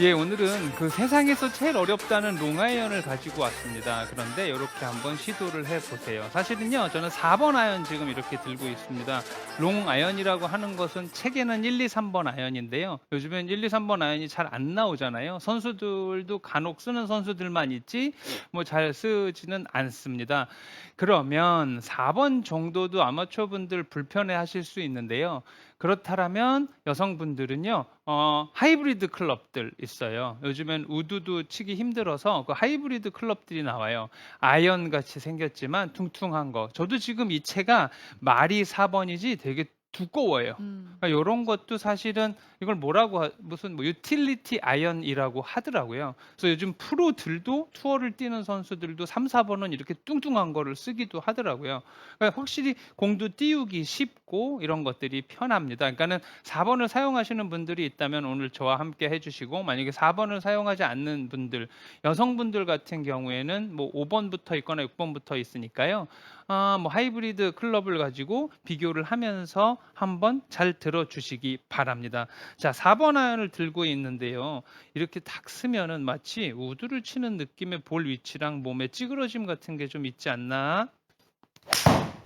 예, 오늘은 그 세상에서 제일 어렵다는 롱아이언을 가지고 왔습니다. 그런데 이렇게 한번 시도를 해보세요. 사실은요, 저는 4번 아이언 지금 이렇게 들고 있습니다. 롱아이언이라고 하는 것은 책에는 1, 2, 3번 아이언인데요. 요즘엔 1, 2, 3번 아이언이 잘 안 나오잖아요. 선수들도 간혹 쓰는 선수들만 있지, 뭐 잘 쓰지는 않습니다. 그러면 4번 정도도 아마추어 분들 불편해 하실 수 있는데요. 그렇다면 여성분들은요, 어, 하이브리드 클럽들 있어요. 요즘엔 우드도 치기 힘들어서 그 하이브리드 클럽들이 나와요. 아이언 같이 생겼지만 퉁퉁한 거. 저도 지금 이 채가 말이 4번이지 되게 두꺼워요. 음. 그러니까 이런 것도 사실은 이걸 뭐라고 하- 무슨 뭐 유틸리티 아이언이라고 하더라고요. 그래서 요즘 프로들도 투어를 뛰는 선수들도 3, 4번은 이렇게 뚱뚱한 거를 쓰기도 하더라고요. 그러니까 확실히 공도 띄우기 쉽고 이런 것들이 편합니다. 그러니까는 4번을 사용하시는 분들이 있다면 오늘 저와 함께 해 주시고 만약에 4번을 사용하지 않는 분들 여성분들 같은 경우에는 뭐 5번부터 있거나 6번부터 있으니까요. 아, 뭐 하이브리드 클럽을 가지고 비교를 하면서 한번 잘 들어주시기 바랍니다. 자, 4번 아이언을 들고 있는데요. 이렇게 탁 쓰면은 마치 우드를 치는 느낌의 볼 위치랑 몸의 찌그러짐 같은 게 좀 있지 않나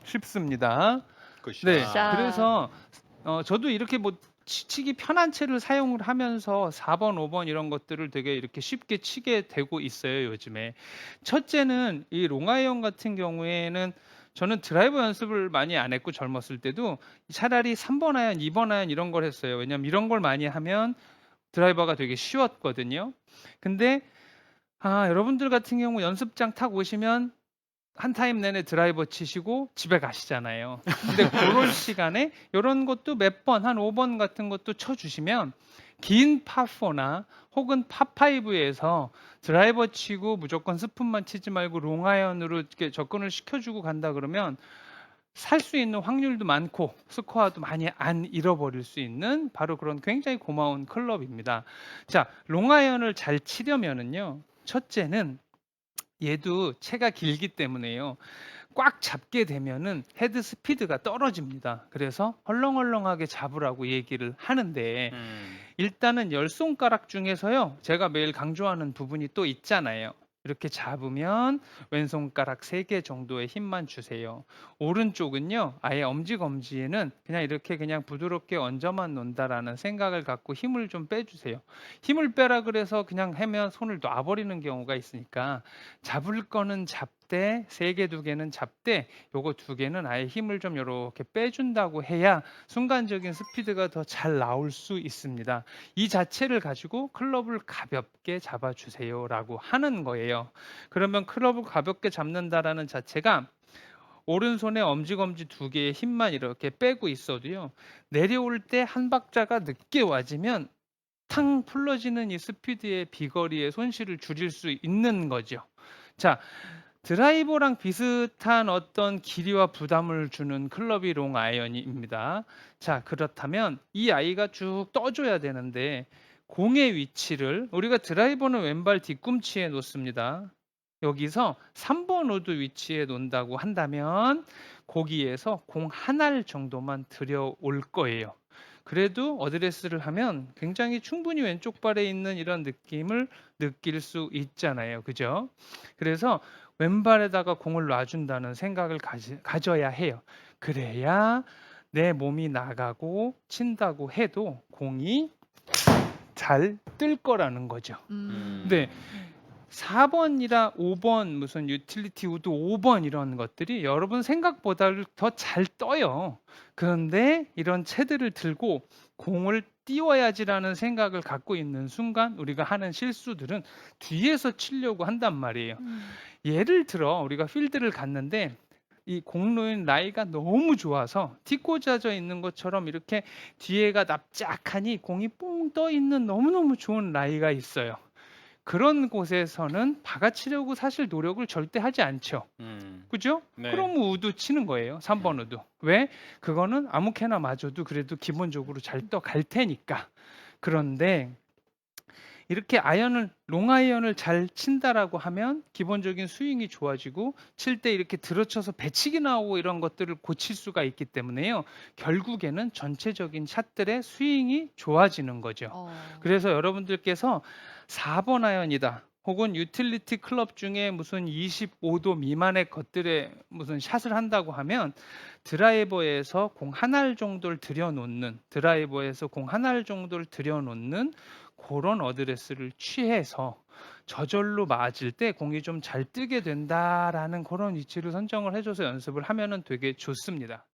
싶습니다. 네, 자. 그래서 어, 저도 이렇게 뭐 치- 치기 편한 채를 사용을 하면서 4번, 5번 이런 것들을 되게 이렇게 쉽게 치게 되고 있어요, 요즘에. 첫째는 이 롱아이언 같은 경우에는 저는 드라이버 연습을 많이 안 했고 젊었을 때도 차라리 3번 아이언, 2번 아이언 이런 걸 했어요. 왜냐면 이런 걸 많이 하면 드라이버가 되게 쉬웠거든요. 근데 아, 여러분들 같은 경우 연습장 탁 오시면 한 타임 내내 드라이버 치시고 집에 가시잖아요. 근데 그럴 시간에 이런 것도 몇 번, 한 5번 같은 것도 쳐주시면 긴 파4나 혹은 파5에서 드라이버 치고 무조건 스푼만 치지 말고 롱아이언으로 이렇게 접근을 시켜주고 간다 그러면 살 수 있는 확률도 많고 스코어도 많이 안 잃어버릴 수 있는 바로 그런 굉장히 고마운 클럽입니다. 자, 롱아이언을 잘 치려면은요. 첫째는 얘도 채가 길기 때문에요. 꽉 잡게 되면은 헤드 스피드가 떨어집니다. 그래서 헐렁헐렁하게 잡으라고 얘기를 하는데 음. 일단은 열 손가락 중에서요. 제가 매일 강조하는 부분이 또 있잖아요. 이렇게 잡으면 왼손가락 세개 정도의 힘만 주세요. 오른쪽은요. 아예 엄지 검지에는 그냥 이렇게 그냥 부드럽게 얹어만 놓는다라는 생각을 갖고 힘을 좀 빼주세요. 힘을 빼라 그래서 그냥 하면 손을 놔버리는 경우가 있으니까 잡을 거는 잡 되세개 두 개는 잡되 요거 두 개는 아예 힘을 좀 이렇게 빼준다고 해야 순간적인 스피드가 더 잘 나올 수 있습니다. 이 자체를 가지고 클럽을 가볍게 잡아주세요라고 하는 거예요. 그러면 클럽을 가볍게 잡는다라는 자체가 오른손에 엄지검지 두 개의 힘만 이렇게 빼고 있어도요. 내려올 때 한 박자가 늦게 와지면 탕 풀러지는 이 스피드의 비거리의 손실을 줄일 수 있는 거죠. 자, 드라이버랑 비슷한 어떤 길이와 부담을 주는 클럽이 롱 아이언입니다. 자, 그렇다면 이 아이가 쭉 떠줘야 되는데 공의 위치를 우리가 드라이버는 왼발 뒤꿈치에 놓습니다. 여기서 3번 우드 위치에 놓는다고 한다면 거기에서 공한알 정도만 들여올 거예요. 그래도 어드레스를 하면 굉장히 충분히 왼쪽 발에 있는 이런 느낌을 느낄 수 있잖아요. 그죠? 그래서 왼발에다가 공을 놔준다는 생각을 가지, 가져야 해요. 그래야 내 몸이 나가고 친다고 해도 공이 잘 뜰 거라는 거죠. 음. 네. 4번이라 5번 무슨 유틸리티 우드 5번 이런 것들이 여러분 생각보다 더 잘 떠요. 그런데 이런 채들을 들고 공을 띄워야지라는 생각을 갖고 있는 순간 우리가 하는 실수들은 뒤에서 치려고 한단 말이에요. 음. 예를 들어 우리가 필드를 갔는데 이 공로인 라이가 너무 좋아서 티 꽂아져 있는 것처럼 이렇게 뒤에가 납작하니 공이 뽕 떠 있는 너무너무 좋은 라이가 있어요. 그런 곳에서는 박아치려고 사실 노력을 절대 하지 않죠. 음. 그죠? 네. 그럼 우드 치는 거예요. 3번 우드. 왜? 그거는 아무 캐나 맞아도 그래도 기본적으로 잘 떠 갈 테니까. 그런데 이렇게 아이언을 롱 아이언을 잘 친다라고 하면 기본적인 스윙이 좋아지고 칠 때 이렇게 들어쳐서 배치기 나오고 이런 것들을 고칠 수가 있기 때문에요. 결국에는 전체적인 샷들의 스윙이 좋아지는 거죠. 어. 그래서 여러분들께서 4번 아이언이다. 혹은 유틸리티 클럽 중에 무슨 25도 미만의 것들에 무슨 샷을 한다고 하면 드라이버에서 공한알 정도를 들여놓는 드라이버에서 공한알 정도를 들여놓는 그런 어드레스를 취해서 저절로 맞을 때 공이 좀 잘 뜨게 된다라는 그런 위치를 선정을 해줘서 연습을 하면은 되게 좋습니다.